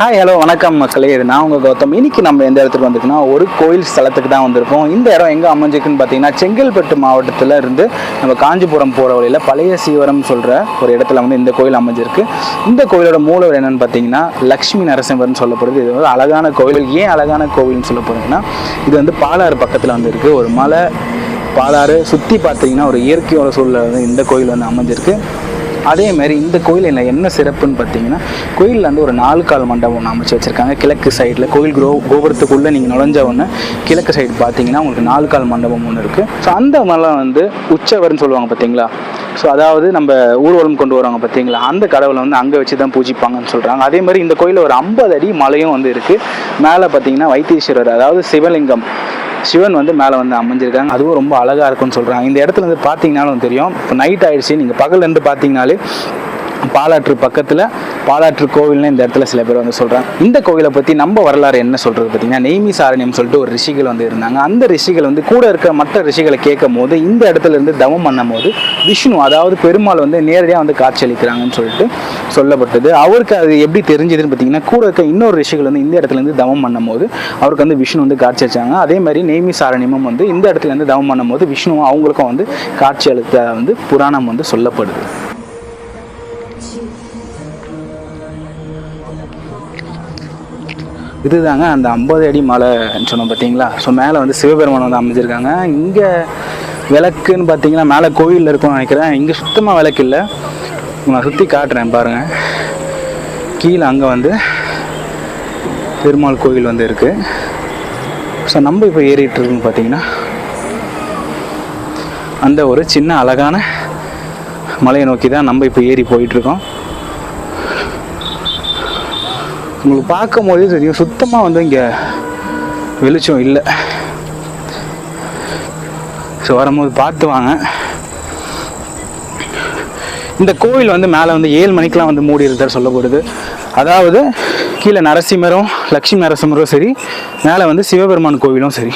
Hi hello வணக்கம் மக்களே. இது நான் உங்கள் கௌதம். இன்னைக்கு நம்ம எந்த இடத்துக்கு வந்திருக்கோம்னா ஒரு கோயில் ஸ்தலத்துக்கு தான் வந்திருக்கோம். இந்த இடம் எங்கே அமைஞ்சிருக்குன்னு பார்த்தீங்கன்னா செங்கல்பட்டு மாவட்டத்தில் இருந்து நம்ம காஞ்சிபுரம் போகிற வழியில் பழைய சீவரம் சொல்கிற ஒரு இடத்துல வந்து இந்த கோயில் அமைஞ்சிருக்கு. இந்த கோயிலோட மூலவர் என்னென்னு பார்த்தீங்கன்னா லக்ஷ்மி நரசிம்மர்னு சொல்லப்படுது. இது வந்து அழகான கோவில். ஏன் அழகான கோவில்னு சொல்ல போகிறீங்கன்னா இது வந்து பாலாறு பக்கத்தில் வந்து இருக்குது ஒரு மலை பாலாறு சுற்றி பார்த்தீங்கன்னா ஒரு இயற்கையோட சூழலில் வந்து இந்த கோயில் வந்து அமைஞ்சிருக்கு. அதே மாதிரி இந்த கோயிலில் என்ன சிறப்புன்னு பார்த்தீங்கன்னா கோயிலில் வந்து ஒரு நாலு கால் மண்டபம் ஒன்று அமைச்சு வச்சுருக்காங்க. கிழக்கு சைடில் கோயில் குரோ கோபுரத்துக்குள்ளே நீங்கள் நுழைஞ்ச உடனே கிழக்கு சைடு பார்த்தீங்கன்னா உங்களுக்கு நாலு கால் மண்டபம் ஒன்று இருக்குது ஸோ அந்த மலை வந்து உச்சவர்னு சொல்லுவாங்க பார்த்தீங்களா? ஸோ அதாவது நம்ம ஊர்வலம் கொண்டு வருவாங்க பார்த்தீங்களா? அந்த கடவுளை வந்து அங்கே வச்சு தான் பூஜிப்பாங்கன்னு சொல்கிறாங்க அதே மாதிரி இந்த கோயிலில் ஒரு ஐம்பது அடி மலையும் வந்து இருக்குது மேலே பார்த்தீங்கன்னா வைத்தீஸ்வரர் அதாவது சிவலிங்கம். சிவன் வந்து மேலே வந்து அமைஞ்சிருக்காங்க. அதுவும் ரொம்ப அழகாக இருக்கும்னு சொல்கிறாங்க இந்த இடத்துல வந்து பார்த்தீங்கனாலும் தெரியும். இப்போ நைட் ஆயிடுச்சு. நீங்கள் பகல்லேருந்து பார்த்தீங்கனாலே பாலாற்று பக்கத்தில் பாலாற்று கோவில்னு இந்த இடத்துல சில பேர் வந்து சொல்கிறாங்க இந்த கோவிலை பற்றி நம்ம வரலாறு என்ன சொல்கிறது பார்த்தீங்கன்னா நெய்மி சாரணியம் சொல்லிட்டு ஒரு ரிஷிகள் வந்து இருந்தாங்க. அந்த ரிஷிகள் வந்து கூட இருக்க மற்ற ரிஷிகளை கேட்கும் போது இந்த இடத்துல இருந்து தவம் பண்ணும் போது விஷ்ணு அதாவது பெருமாள் வந்து நேரடியாக வந்து காட்சியளிக்கிறாங்கன்னு சொல்லிட்டு சொல்லப்பட்டது. அவருக்கு அது எப்படி தெரிஞ்சதுன்னு பார்த்தீங்கன்னா கூட இருக்க இன்னொரு ரிஷிகள் வந்து இந்த இடத்துல இருந்து தவம் பண்ணும்போது அவருக்கு வந்து விஷ்ணு வந்து காட்சி அளிச்சாங்க அதே மாதிரி நெய்மி சாரணியமும் வந்து இந்த இடத்துல இருந்து தவம் பண்ணும்போது விஷ்ணுவும் அவங்களுக்கும் வந்து காட்சி அளித்த வந்து புராணம் வந்து சொல்லப்படுது. இதுதாங்க அந்த ஐம்பது அடி மலைன்னு சொன்னோம் பார்த்தீங்களா? ஸோ மேலே வந்து சிவபெருமான் வந்து அமைஞ்சிருக்காங்க. இங்கே விளக்குன்னு பார்த்தீங்கன்னா மேலே கோயிலில் இருக்கும்னு நினைக்கிறேன். இங்கே சுத்தமாக விளக்கு இல்லை. நான் சுற்றி காட்டுறேன் பாருங்கள் கீழே அங்கே வந்து பெருமாள் கோவில் வந்து இருக்குது ஸோ நம்ம இப்போ ஏறிட்டு இருக்குன்னு பார்த்தீங்கன்னா அந்த ஒரு சின்ன அழகான மலையை நோக்கி தான் நம்ம இப்போ ஏறி போயிட்டுருக்கோம் உங்களுக்கு பார்க்கும் போதே தெரியும். சுத்தமாக வந்து இங்கே வெளிச்சம் இல்லை. ஸோ வரும்போது பார்த்து வாங்க. இந்த கோவில் வந்து மேலே வந்து ஏழு மணிக்கெலாம் வந்து மூடி இருந்தார் சொல்லப்படுது. அதாவது கீழே நரசிம்மரும் லக்ஷ்மி நரசிம்மரும் சரி மேலே வந்து சிவபெருமான் கோவிலும் சரி.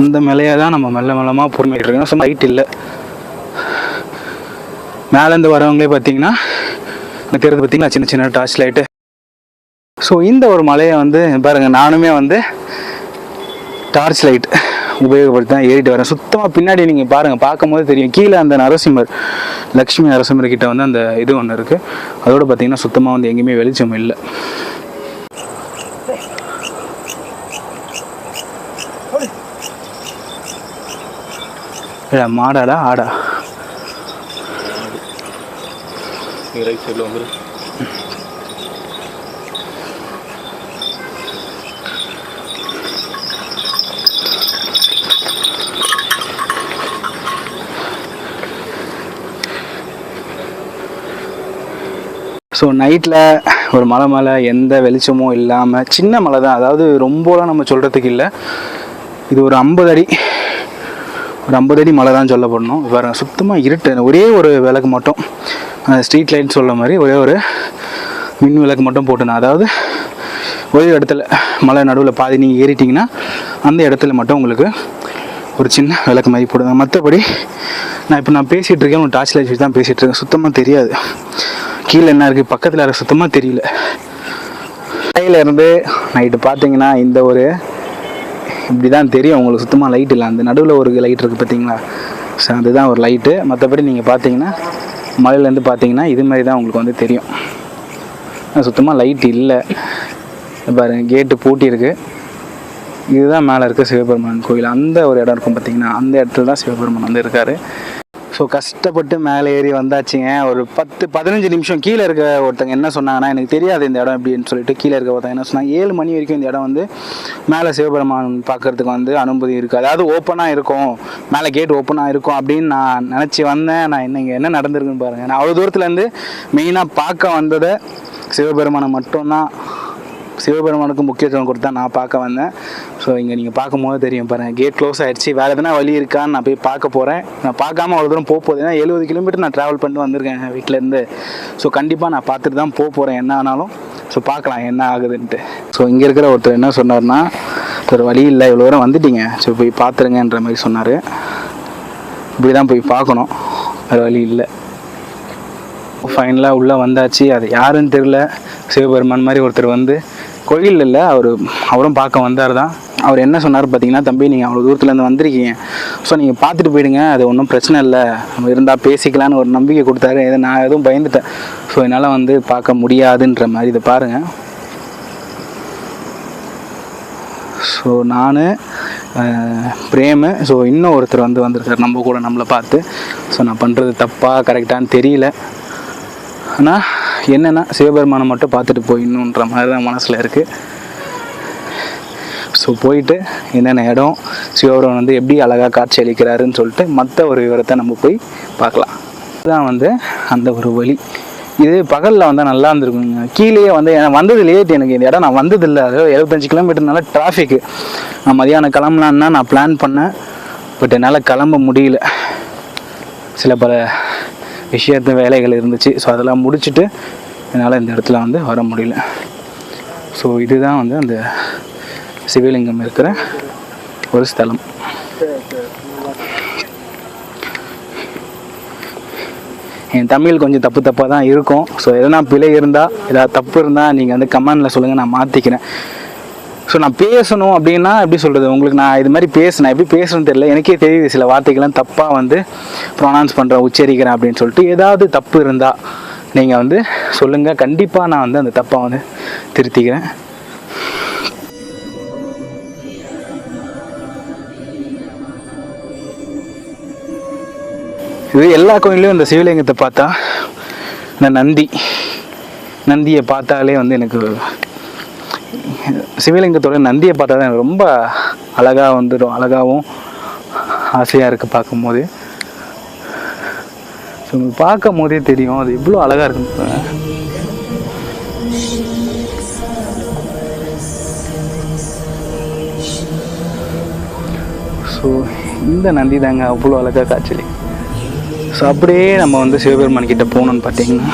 அந்த மேலேயே தான் நம்ம மெல்ல மெல்லமாக பொறுமையிட்டு இருக்கோம். ஸோ லைட் இல்லை. மேலேருந்து வரவங்களே பார்த்தீங்கன்னா இந்த தெருது பார்த்தீங்கன்னா சின்ன சின்ன டார்ச் லைட்டு ஸோ இந்த ஒரு மலையை வந்து பாருங்கள் நானுமே வந்து டார்ச் லைட் உபயோகப்படுத்தி தான் ஏறிட்டு வரேன். சுத்தமாக பின்னாடி நீங்கள் பாருங்கள் பார்க்கும்போது தெரியும். கீழே அந்த நரசிம்மர் லக்ஷ்மி நரசிம்மர் கிட்ட வந்து அந்த இது ஒன்று இருக்குது அதோட பார்த்தீங்கன்னா சுத்தமாக வந்து எங்கேயுமே வெளிச்சம் இல்லை. மாடாடா ஆடா. ரைட் சைடில் வந்துரு. ஸோ நைட்டில் ஒரு மலை மேலே எந்த வெளிச்சமும் இல்லாமல் சின்ன மலை தான் அதாவது ரொம்பலாம் நம்ம சொல்கிறதுக்கு இல்லை. இது ஒரு ஐம்பது அடி. ஒரு ஐம்பது அடி மலை தான் சொல்லப்படணும் வேறு சுத்தமாக இருட்டு. ஒரே ஒரு விளக்கு மட்டும். ஸ்ட்ரீட் லைட் சொல்ல மாதிரி ஒரே ஒரு மின் விளக்கு மட்டும் போட்டுனா அதாவது ஒரே இடத்துல மலை நடுவில் பாதி நீங்கள் ஏறிட்டிங்கன்னா அந்த இடத்துல மட்டும் உங்களுக்கு ஒரு சின்ன விளக்கு மாதிரி போடுங்க மற்றபடி நான் இப்போ நான் பேசிகிட்டு இருக்கேன். ஒரு டார்ச் லைட் வச்சு தான் பேசிகிட்டு இருக்கேன். சுத்தமாக தெரியாது. கீழே என்ன இருக்குது பக்கத்தில் இருக்க சுத்தமாக தெரியல. கையில் இருந்து நைட்டு பார்த்தீங்கன்னா இந்த ஒரு இப்படி தான் தெரியும். உங்களுக்கு சுத்தமாக லைட் இல்லை. அந்த நடுவில் ஒரு லைட் இருக்குது பார்த்தீங்களா ஸோ அதுதான் ஒரு லைட்டு மற்றபடி நீங்கள் பார்த்தீங்கன்னா மலையிலேருந்து பார்த்தீங்கன்னா இது மாதிரி தான் உங்களுக்கு வந்து தெரியும். சுத்தமாக லைட் இல்லை. பாருங்கள் கேட்டு பூட்டியிருக்கு இதுதான் மேலே இருக்க சிவபெருமான் கோயில். அந்த ஒரு இடம் இருக்கும் பார்த்தீங்கன்னா அந்த இடத்துல தான் சிவபெருமான் வந்து இருக்காரு. ஸோ கஷ்டப்பட்டு மேலே ஏறி வந்தாச்சுங்க. ஒரு பத்து பதினஞ்சு நிமிஷம் கீழே இருக்க ஒருத்தங்க என்ன சொன்னாங்கன்னா எனக்கு தெரியாது இந்த இடம் எப்படின்னு சொல்லிட்டு கீழே இருக்க ஒருத்தங்க என்ன சொன்னாங்க ஏழு மணி வரைக்கும் இந்த இடம் வந்து மேலே சிவபெருமான் பார்க்கறதுக்கு வந்து அனுமதி இருக்குது அதாவது ஓப்பனாக இருக்கும். மேலே கேட் ஓப்பனாக இருக்கும். அப்படின்னு நான் நினச்சி வந்தேன். நான் என்ன இங்கே என்ன நடந்திருக்குன்னு பாருங்கள் நான் அவ்வளோ தூரத்துலேருந்து மெயினாக பார்க்க வந்ததை சிவபெருமானை மட்டும்தான். சிவபெருமானுக்கு முக்கியத்துவம் கொடுத்தா நான் பார்க்க வந்தேன். ஸோ இங்கே நீங்கள் பார்க்கும்போது தெரியும் பாருங்கள் கேட் க்ளோஸ் ஆயிடுச்சு. வேறு எதனா வழி இருக்கான்னு நான் போய் பார்க்க போகிறேன் நான் பார்க்காம அவ்வளோ தூரம் போக போகுது ஏன்னா எழுபது கிலோமீட்டர் நான் ட்ராவல் பண்ணிட்டு வந்திருக்கேன் வீட்டிலேருந்து ஸோ கண்டிப்பாக நான் பார்த்துட்டு தான் போக போகிறேன் என்ன ஆனாலும். ஸோ பார்க்கலாம் என்ன ஆகுதுன்ட்டு. ஸோ இங்கே இருக்கிற ஒருத்தர் என்ன சொன்னார்னா ஒரு வழி இல்லை. இவ்வளோ தூரம் வந்துட்டீங்க. ஸோ போய் பார்த்துருங்கன்ற மாதிரி சொன்னார். இப்படி தான் போய் பார்க்கணும். வேறு வழி இல்லை. ஃபைனலாக உள்ளே வந்தாச்சு. அது யாருன்னு தெரில சிவபெருமான் மாதிரி ஒருத்தர் வந்து கோயில் இல்லை அவர் அவரும் பார்க்க வந்தார் தான். அவர் என்ன சொன்னார் பார்த்தீங்கன்னா தம்பி நீங்கள் அவ்வளோ தூரத்துலேருந்து வந்திருக்கீங்க. ஸோ நீங்கள் பார்த்துட்டு போயிடுங்க. அது ஒன்றும் பிரச்சனை இல்லை. நம்ம இருந்தால் பேசிக்கலான்னு ஒரு நம்பிக்கை கொடுத்தாரு. இதை நான் எதுவும் பயந்துட்டேன். ஸோ என்னால் வந்து பார்க்க முடியாதுன்ற மாதிரி இதை பாருங்கள் ஸோ நான் பிரேமு. ஸோ இன்னும் ஒருத்தர் வந்து வந்திருக்கார். நம்ம கூட நம்மளை பார்த்து. ஸோ நான் பண்ணுறது தப்பாக கரெக்டான்னு தெரியல. ஆனால் என்னென்னா சிவபெருமானை மட்டும் பார்த்துட்டு போயிடணுன்ற மாதிரி தான் மனசில் இருக்குது ஸோ போயிட்டு என்னென்ன இடம் சிவபெருமான் வந்து எப்படி அழகாக காட்சி அளிக்கிறாருன்னு சொல்லிட்டு மற்ற ஒரு விவரத்தை நம்ம போய் பார்க்கலாம். இதுதான் வந்து அந்த ஒரு வழி. இது பகலில் வந்தால் நல்லா இருந்திருக்குங்க. கீழேயே வந்து எனக்கு வந்தது லேட் எனக்கு இந்த இடம். நான் வந்ததில்லை அதாவது எழுபத்தஞ்சு கிலோமீட்டர்னால டிராஃபிக்கு நான் மதியானம் கிளம்பலான்னா தான் நான் பிளான் பண்ணேன். பட் என்னால் கிளம்ப முடியல. சில பல விஷயத்து வேலைகள் இருந்துச்சு. ஸோ அதெல்லாம் முடிச்சுட்டு என்னால் இந்த இடத்துல வந்து வர முடியல. ஸோ இதுதான் வந்து அந்த சிவலிங்கம் இருக்கிற ஒரு ஸ்தலம். என் தமிழ் கொஞ்சம் தப்பு தப்பாக தான் இருக்கும். ஸோ எதனா பிழை இருந்தால் ஏதாவது தப்பு இருந்தால் நீங்கள் வந்து கமெண்டில் சொல்லுங்கள் நான் மாற்றிக்கிறேன் ஸோ நான் பேசணும் அப்படின்னா எப்படி சொல்கிறது உங்களுக்கு நான் இது மாதிரி பேசினேன். எப்படி பேசணும்னு தெரியல. எனக்கே தெரியுது சில வார்த்தைகள்லாம் தப்பாக வந்து ப்ரொனவுன்ஸ் பண்ணுறேன் உச்சரிக்கிறேன் அப்படின்னு சொல்லிட்டு ஏதாவது தப்பு இருந்தால் நீங்கள் வந்து சொல்லுங்கள் கண்டிப்பாக நான் வந்து அந்த தப்பாக வந்து திருத்திக்கிறேன். இது எல்லா கோயிலையும் இந்த சிவலிங்கத்தை பார்த்தா இந்த நந்தி நந்தியை பார்த்தாலே வந்து எனக்கு சிவலிங்கத்தோட நந்தியை பார்த்தா தான் எனக்கு ரொம்ப அழகாக வந்துடும் அழகாகவும் ஆசையாக இருக்குது பார்க்கும்போது ஸோ உங்களுக்கு பார்க்கும் போதே தெரியும் அது எவ்வளோ அழகாக இருக்குன்னு பாருங்க. ஸோ இந்த நந்தி தாங்க அவ்வளோ அழகாக காய்ச்சலி ஸோ அப்படியே நம்ம வந்து சிவபெருமான் கிட்டே போகணுன்னு பார்த்தீங்கன்னா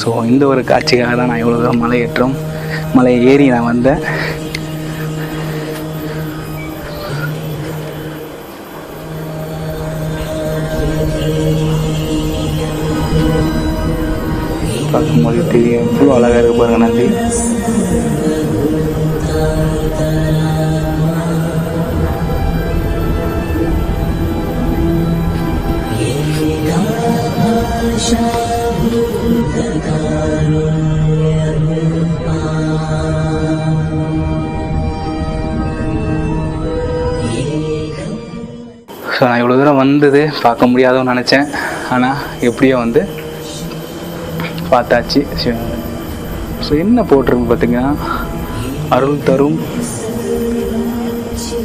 ஸோ இந்த ஒரு காட்சிக்காக தான் நான் இவ்வளோ தூரம் மலை ஏற்றோம் மலை ஏறி நான் வந்தேன். பார்க்கும்போது தெரியும் எவ்வளோ அழகாக இருக்கு பாருங்க நந்தி. ஸோ நான் இவ்வளோ தூரம் வந்தது பார்க்க முடியாதோன்னு நினச்சேன். ஆனால் எப்படியோ வந்து பார்த்தாச்சு. ஸோ என்ன போட்டிருக்கு பார்த்தீங்கன்னா அருள் தரும்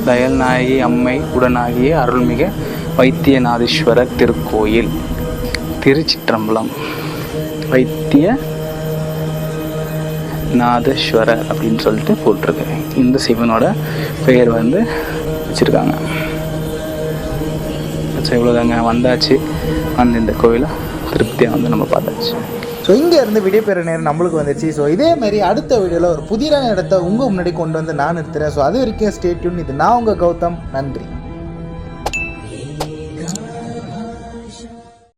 தயல் நாயகி அம்மை உடனாகிய அருள்மிகு வைத்தியநாதீஸ்வரர் திருக்கோயில் திருச்சிற்றம்பலம். வைத்திய நாதேஸ்வரர் அப்படின்னு சொல்லிட்டு போட்டிருக்கு. இந்த சிவனோட பெயர் வந்து வச்சுருக்காங்க. ஸோ இவ்வளோதாங்க வந்தாச்சு. வந்து இந்த கோயிலை திருப்தியாக வந்து நம்ம பார்த்தாச்சு. ஸோ இங்கேருந்து விடைபெற நேரம் நம்மளுக்கு வந்துச்சு ஸோ இதே மாதிரி அடுத்த வீடியோவில் ஒரு புதிரான இடத்த உங்கள் முன்னாடி கொண்டு வந்து நான் நிறுத்துகிறேன் ஸோ அது வரைக்கும் ஸ்டேட்யூன் இது நான் உங்கள் கௌதம். நன்றி.